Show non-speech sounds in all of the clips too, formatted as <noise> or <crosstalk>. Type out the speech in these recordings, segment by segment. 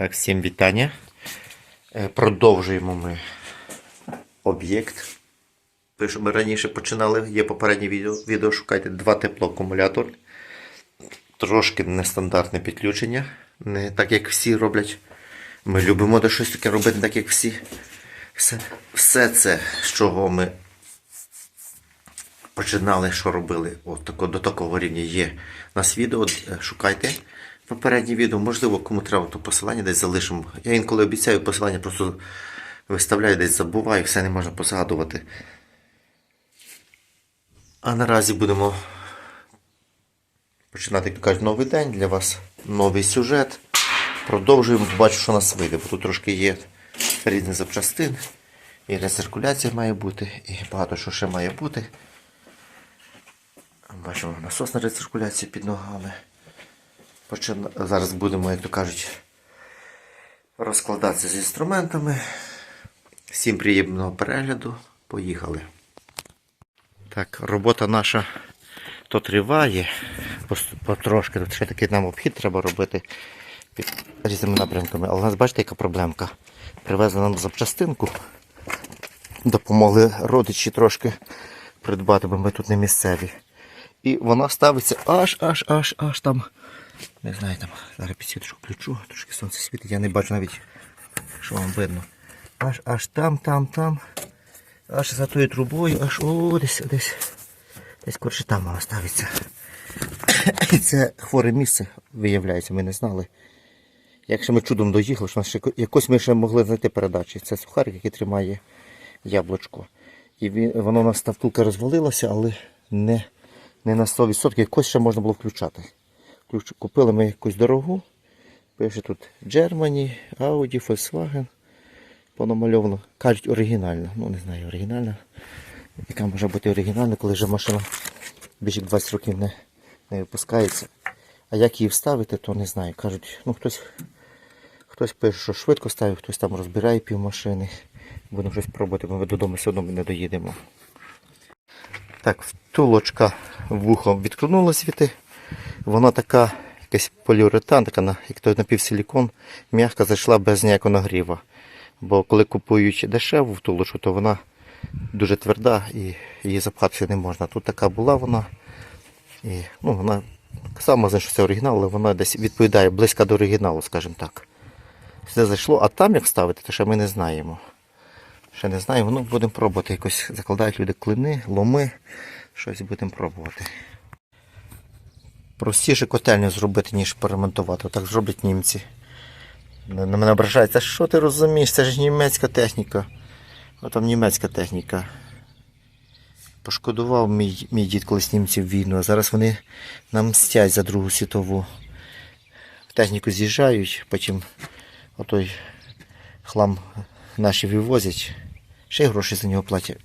Так, всім вітання. Е, Продовжуємо ми об'єкт. Ми раніше починали, є попереднє відео. відео шукайте два теплоакумулятор. Трошки нестандартне підключення. Не так, як всі роблять. Ми любимо де щось таке робити, так як всі. Все, все це, з чого ми починали, що робили от до такого рівня є у нас відео. Е, Шукайте попереднє відео. Можливо, кому треба, то посилання десь залишимо. Я інколи обіцяю посилання, просто виставляю, десь забуваю, все не можна позгадувати. А наразі будемо починати, як кажуть, новий день для вас, новий сюжет. Продовжуємо, бачу, що нас вийде, бо тут трошки є різних запчастин. І рециркуляція має бути, і багато що ще має бути. Бачимо насосна рециркуляція під ногами. Почина... Зараз будемо, як то кажуть, розкладатися з інструментами. Всім приємного перегляду. Поїхали. Так, робота наша то триває потрошки. Ще такий нам обхід треба робити під різними напрямками. Але у нас бачите, яка проблемка. Привезли нам запчастинку. Допомогли родичі трошки придбати, бо ми тут не місцеві. І вона ставиться аж, аж, аж, аж там. Не знаю там. Зараз підсвіточку включу, трошки сонце світить, я не бачу навіть, що вам видно. Аж аж там, там, там. Аж за тою трубою, аж о, десь, десь. Десь коротше там вона ставиться. Це хворе місце, виявляється, ми не знали. Якщо ми чудом доїхали, що нас ще якось ми ще могли знайти передачі. Це сухарик, який тримає яблучко. І воно у нас та втулка розвалилася, але не, не на 100%. Якось ще можна було включати. Купили ми якусь дорогу. Пише тут Germany, Audi, Volkswagen. Понамальовано. Кажуть оригінальна. Ну не знаю, оригінальна. Яка може бути оригінальна, коли вже машина більше 20 років не, не випускається. А як її вставити, то не знаю. Кажуть, ну хтось, хтось пише, що швидко ставить, хтось там розбирає півмашини. Будемо щось пробувати, бо ми додому все одно не доїдемо. Так, втулочка вухом відкрунула звідти. Вона така, якась поліуретан, така як той напівсилікон, м'яка зайшла без ніякого нагріва. Бо коли купують дешеву втулочку, то вона дуже тверда і її запхатися не можна. Тут така була вона. І, ну, вона сама знає, що це оригінал, але вона десь відповідає близько до оригіналу, скажімо так. Все зайшло, а там як ставити, то ще ми не знаємо. Ще не знаємо, ну будемо пробувати якось закладають люди клини, ломи, щось будемо пробувати. Простіше котельню зробити, ніж поремонтувати. Так зроблять німці. На мене ображається, що ти розумієш, це ж німецька техніка. А там німецька техніка. Пошкодував мій, мій дід колись німців війну, а зараз вони нам мстять за Другу світову. Техніку з'їжджають, потім отой хлам наші вивозять, ще й гроші за нього платять.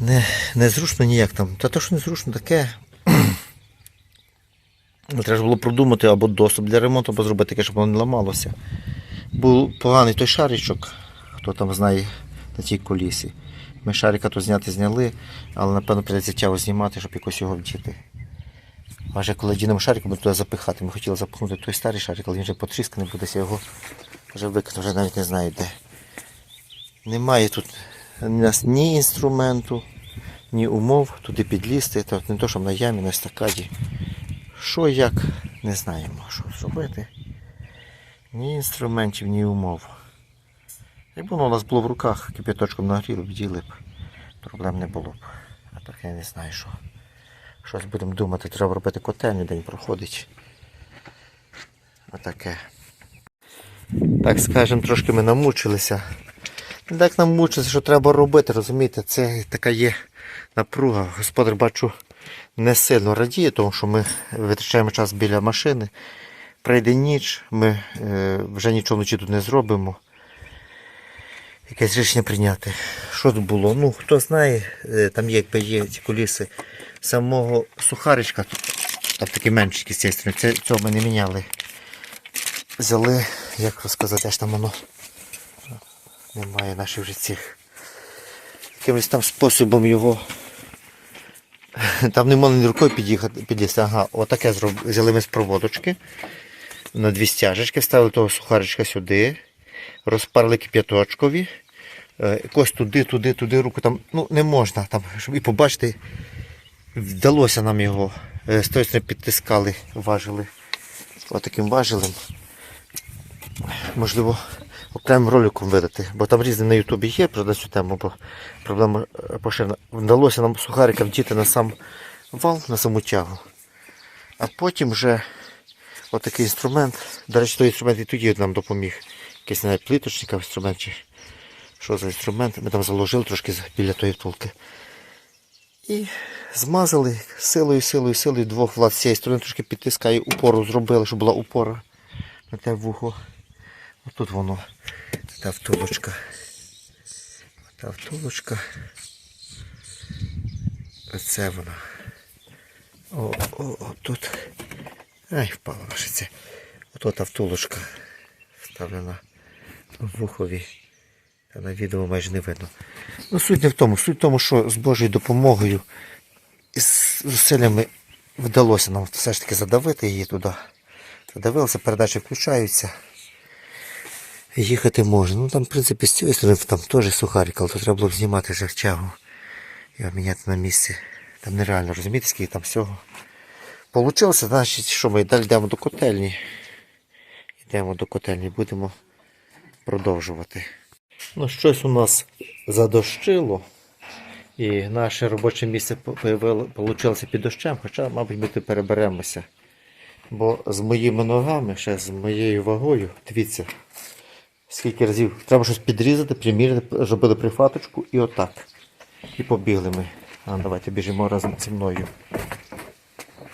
Не, незручно ніяк там. Та то, що незручно таке. Ну, Треба було продумати або доступ для ремонту, або зробити таке, щоб воно не ламалося. Був поганий той шаричок, хто там знає на тій колісі. Ми шарика то зняти зняли, але напевно прийдеться тягу знімати, щоб якось його вдіти. Може, коли дінемо шарик, ми туди запихати. Ми хотіли запихнути той старий шарик, але він вже потрісканий, будеться його вже викинути, вже навіть не знаю де. Немає тут ні інструменту, ні умов туди підлізти. Та не то, що на ямі, на стакаді. Що як, не знаємо, що зробити. Ні інструментів, ні умов. Якби воно у нас було в руках, кип'яточком нагріли, вділи б, проблем не було б. А так я не знаю, що. Щось будемо думати, треба робити котельню, день проходить. А таке. Так скажемо, трошки ми намучилися. Не так намучилися, що треба робити, розумієте, це така є напруга. Господар бачу не сильно радіє, тому що ми витрачаємо час біля машини. Прийде ніч, ми е, вже нічого вночі тут не зробимо. Якесь рішення прийняти. Що тут було? Ну, хто знає, е, там є, якби є ці куліси самого сухаричка, там такі менші з цієї цього ми не міняли. Взяли, як розказати, аж там воно немає наших вже цих. Якимось там способом його <laughs> Там не можна ні рукою під'їхати, підлізти. Ага, отаке взяли ми з проводочки. на дві стяжечки, ставили того сухаричка сюди, розпарили кип'яточкові. Е, Якось туди, туди, туди руку там, ну не можна там, щоб і побачити, вдалося нам його. Е, сторони підтискали, важили отаким важелем. Можливо, окремим роликом видати, бо там різне на Ютубі є про цю тему, бо проблема е, поширена. Вдалося нам сухарика вдіти на сам вал, на саму тягу. А потім вже отакий інструмент. До речі, той інструмент і тоді нам допоміг. Якийсь навіть плиточник інструмент чи що за інструмент. Ми там заложили трошки біля тої втулки. І змазали силою, силою, силою двох влад з цієї сторони трошки підтискає, упору зробили, щоб була упора на те вухо. Отут воно. Та втулочка. Та втулочка. Оце вона. О, о, о, тут. Ай, впала наша це. Ото та вставлена в вухові. Та на відео майже не видно. Ну, суть не в тому. Суть в тому, що з Божою допомогою і з зусиллями вдалося нам все ж таки задавити її туди. Задавилося, передачі включаються. Їхати можна. Ну там, в принципі, з цієї сторони там теж сухарик, але то треба було б знімати жерчагу і обміняти на місці. Там нереально розумієте, скільки там всього. Получилося, значить, що ми далі йдемо до котельні. Йдемо до котельні, будемо продовжувати. Ну, щось у нас задощило. І наше робоче місце вийшло під дощем, хоча, мабуть, ми тут переберемося. Бо з моїми ногами, ще з моєю вагою, дивіться, скільки разів треба щось підрізати, приміряти, зробили прифаточку і отак. І побігли ми. А, давайте біжимо разом зі мною.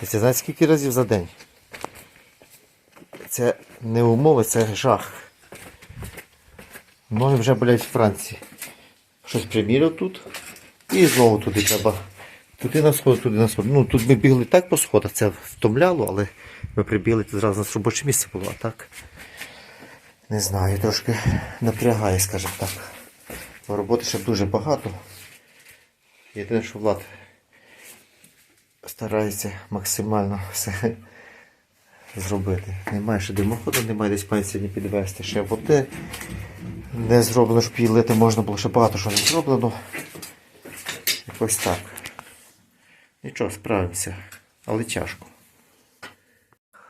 Це знаєте, скільки разів за день? Це не умови, це жах. Ноги вже болять в Франції. Щось приміряв тут. І знову туди треба. Туди на сход, туди на сход. Ну тут ми бігли так по сходах, це втомляло, але ми прибігли, тут зразу у нас робоче місце було, а так. Не знаю, трошки напрягає, скажімо так. Бо роботи ще дуже багато. Єдине, що Влад старається максимально все зробити. Немає ще димоходу, немає десь пані сьогодні підвести. Ще води не зроблено, щоб її лити можна було ще багато що не зроблено. Якось так. Нічого, справимося, але тяжко.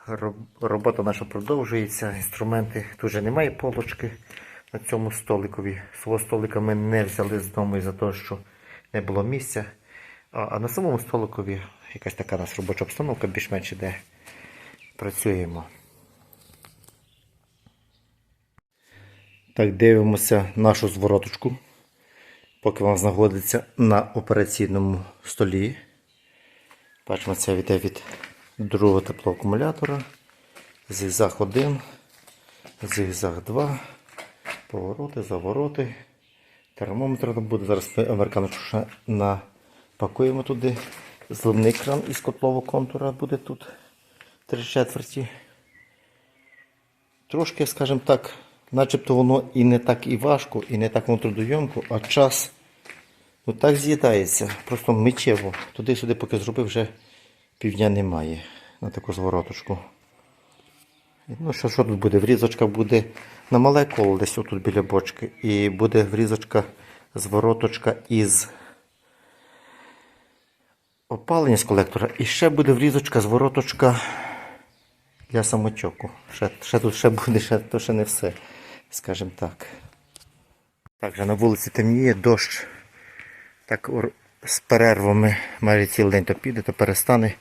Роб- Робота наша продовжується, інструменти. Тут вже немає полочки на цьому столикові. Свого столика ми не взяли з дому із-за того, що не було місця. А, на самому столикові якась така у нас робоча обстановка, більш-менш іде. Працюємо. Так, дивимося нашу звороточку, поки вона знаходиться на операційному столі. Бачимо, це йде від другого теплоакумулятора. Зігзаг 1, зігзаг 2, повороти, завороти. Термометр там буде. Зараз ми американочку напакуємо туди. Зливний кран із котлового контура буде тут 3 четверті. Трошки, скажімо так, начебто воно і не так і важко, і не так воно трудойомко, а час ну, так з'їдається. Просто миттєво. Туди-сюди, поки зробив, вже півдня немає на таку звороточку. Ну, що, що тут буде? Врізочка буде на мале коло десь отут біля бочки. І буде врізочка, звороточка із опалення з колектора. І ще буде врізочка, звороточка для самотьоку. Ще, ще тут ще буде, ще, то ще не все, скажімо так. Так, вже на вулиці темніє, дощ. Так з перервами майже цілий день то піде, то перестане.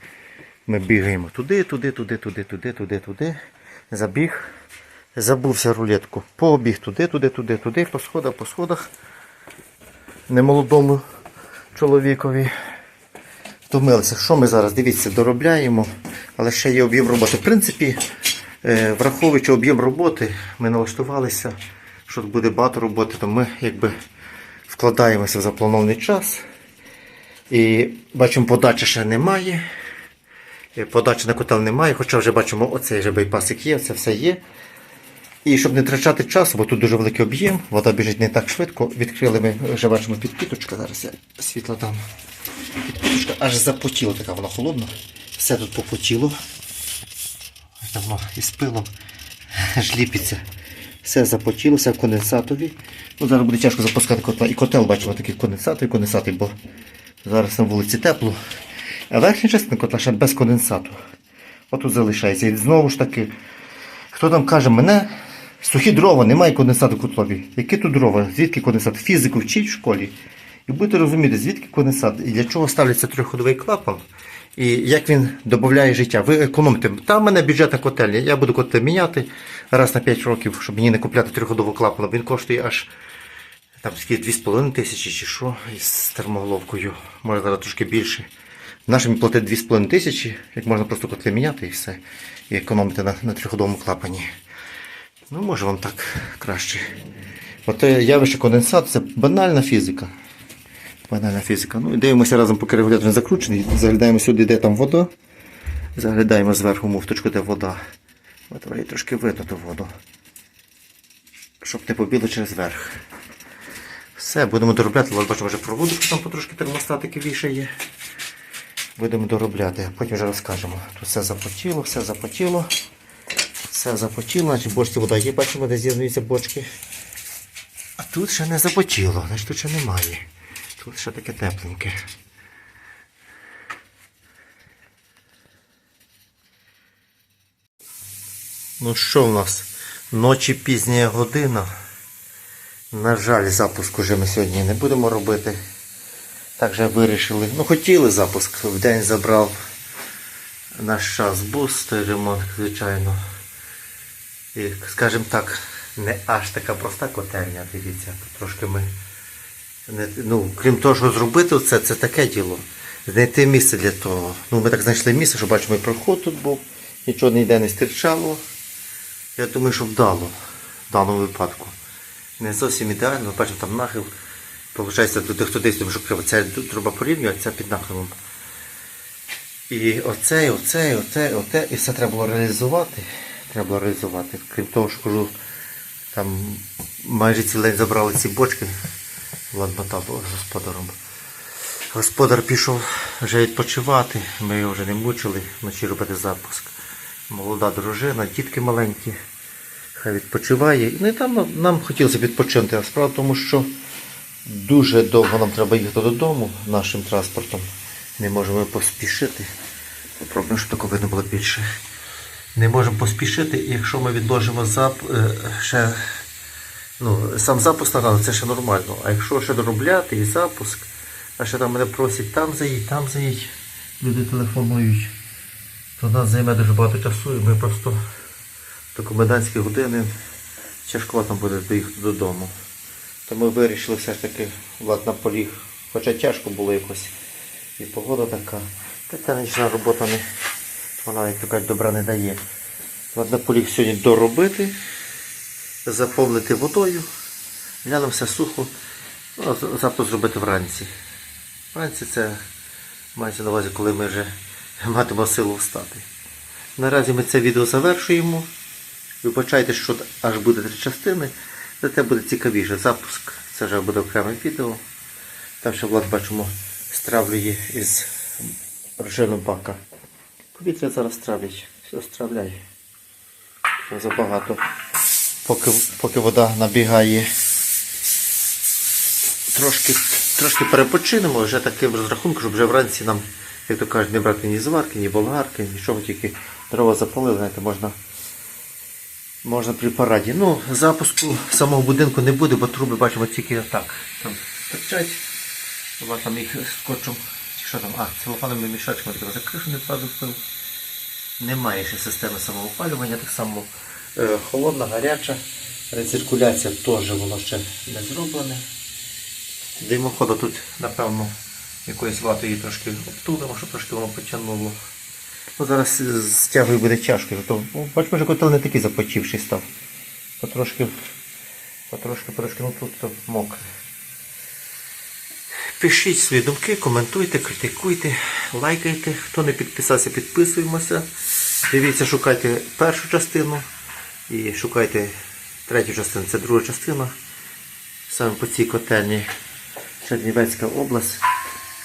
Ми бігаємо туди, туди, туди, туди, туди, туди, туди. Забіг. Забувся рулетку. Побіг туди, туди, туди, туди, по сходах, по сходах. Немолодому чоловікові. Втомилися. Що ми зараз? Дивіться, доробляємо, але ще є об'єм роботи. В принципі, е, враховуючи об'єм роботи, ми налаштувалися, що буде багато роботи, то ми якби вкладаємося в запланований час. І бачимо, подачі ще немає. Е, Подачі на котел немає, хоча вже бачимо, оцей вже байпасик є, це все є. І щоб не втрачати часу, бо тут дуже великий об'єм, вода біжить не так швидко. Відкрили ми, вже бачимо підпіточка, зараз світло дам. Підпіточка аж запотіла, така вона холодна. Все тут попотіло. давно із пилом <laughs> жліпиться. Все запотілося в конденсатові. Ну, зараз буде тяжко запускати котла. І котел бачимо такий конденсатор, конденсатор, бо зараз на вулиці тепло. А верхня частина котла ще без конденсату. Отут залишається. І знову ж таки, хто там каже, мене сухі дрова, немає конденсату в котлові. Які тут дрова? Звідки конденсат? Фізику вчить в школі. І будете розуміти, звідки конденсат і для чого ставляться трьохходовий клапан. І як він додає життя. Ви економите. Там в мене бюджетна котельня. Я буду котел міняти раз на 5 років, щоб мені не купляти трьохходового клапана. Він коштує аж там скільки 2,5 тисячі чи що із термоголовкою. Може зараз трошки більше. Нашим платить 2,5 тисячі, як можна просто котли міняти і все. І економити на, на трьохходовому клапані. Ну, може вам так краще. От е, явище конденсат це банальна фізика. Банальна фізика. Ну і дивимося разом, поки регулятор не закручений. Заглядаємо сюди, де там вода. Заглядаємо зверху муфточку, де вода. От трошки видно ту воду. Щоб не побіло через верх. Все, будемо доробляти. Ось бачимо вже проводочку там потрошки термостатики вішає. Будемо доробляти, потім вже розкажемо. Тут все запотіло, все запотіло. Все запотіло, значить бочці вода є, бачимо, де з'єднуються бочки. А тут ще не запотіло, значить тут ще немає. Тут ще таке тепленьке. Ну що в нас? Ночі пізня година. На жаль, запуск уже ми сьогодні не будемо робити. Так же вирішили. Ну хотіли запуск. В день забрав наш час бус, той ремонт, звичайно. І, скажімо так, не аж така проста котельня, дивіться. Трошки ми. Не, ну, крім того, що зробити це, це таке діло. Знайти місце для того. Ну, ми так знайшли місце, що бачимо, і проход тут був, нічого ніде не стирчало. Я думаю, що вдало в даному випадку. Не зовсім ідеально, бачимо там нахил. Получається, туди хто десь тому що ця труба порівнює, а ця під нахилом. І оце, і оце, і оце, і оте, і все треба було реалізувати. Треба було реалізувати. Крім того, що кажу, там майже цілий забрали ці бочки. Влад мотав з господаром. Господар пішов вже відпочивати, ми його вже не мучили вночі робити запуск. Молода дружина, дітки маленькі, хай відпочиває. Ну і там нам хотілося відпочинути. А справа в тому, що дуже довго нам треба їхати додому нашим транспортом. Не можемо поспішити. Попробуємо, щоб такого видно було більше. Не можемо поспішити, і якщо ми відложимо зап... е, ще ну, сам запуск нагадав, це ще нормально. А якщо ще доробляти і запуск, а ще там мене просять там заїдь, там заїдь, люди телефонують, то нас займе дуже багато часу і ми просто до комендантські години тяжко там буде доїхати додому. Тому вирішили все ж таки влад на поліг. Хоча тяжко було якось. І погода така. Та ця нічна робота не, вона як то кажуть, добра не дає. Влад на поліг сьогодні доробити заповнити водою, глянемо все сухо, ну, завтра зробити вранці. Вранці це мається на увазі, коли ми вже <laughs> матимемо силу встати. Наразі ми це відео завершуємо. Вибачайте, що аж буде три частини, зате буде цікавіше. Запуск це вже буде окреме відео. Там ще Влад бачимо стравлює із роженого бака. Повітря зараз стравлять. Все стравляє. Забагато поки, поки вода набігає. Трошки, трошки перепочинемо, вже таким розрахунком, щоб вже вранці нам, як то кажуть, не брати ні зварки, ні болгарки, нічого, тільки дрова запалили, знаєте, можна, можна при параді. Ну, запуску самого будинку не буде, бо труби бачимо тільки так. Там торчать. Була там їх скотчем. Що там? А, целофановими мішачками таке за кришу не падав. Немає ще системи самоопалювання, так само е, холодна, гаряча. Рециркуляція теж воно ще не зроблене. Димоходу тут, напевно, якоїсь вати її трошки обтулимо, щоб трошки воно потягнуло. Ну, зараз з тягою буде ну, бачимо, що котел не такий запотівший став. Потрошки, потрошки, потрошки, ну тут мокре. Пишіть свої думки, коментуйте, критикуйте, лайкайте. Хто не підписався, підписуємося. Дивіться, шукайте першу частину і шукайте третю частину. Це друга частина. Саме по цій котельні Чернівецька область,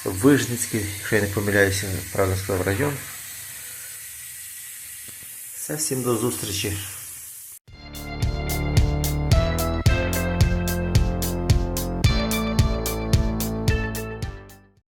Вижницький, якщо я не помиляюся, правильно сказав район. Всім до зустрічі.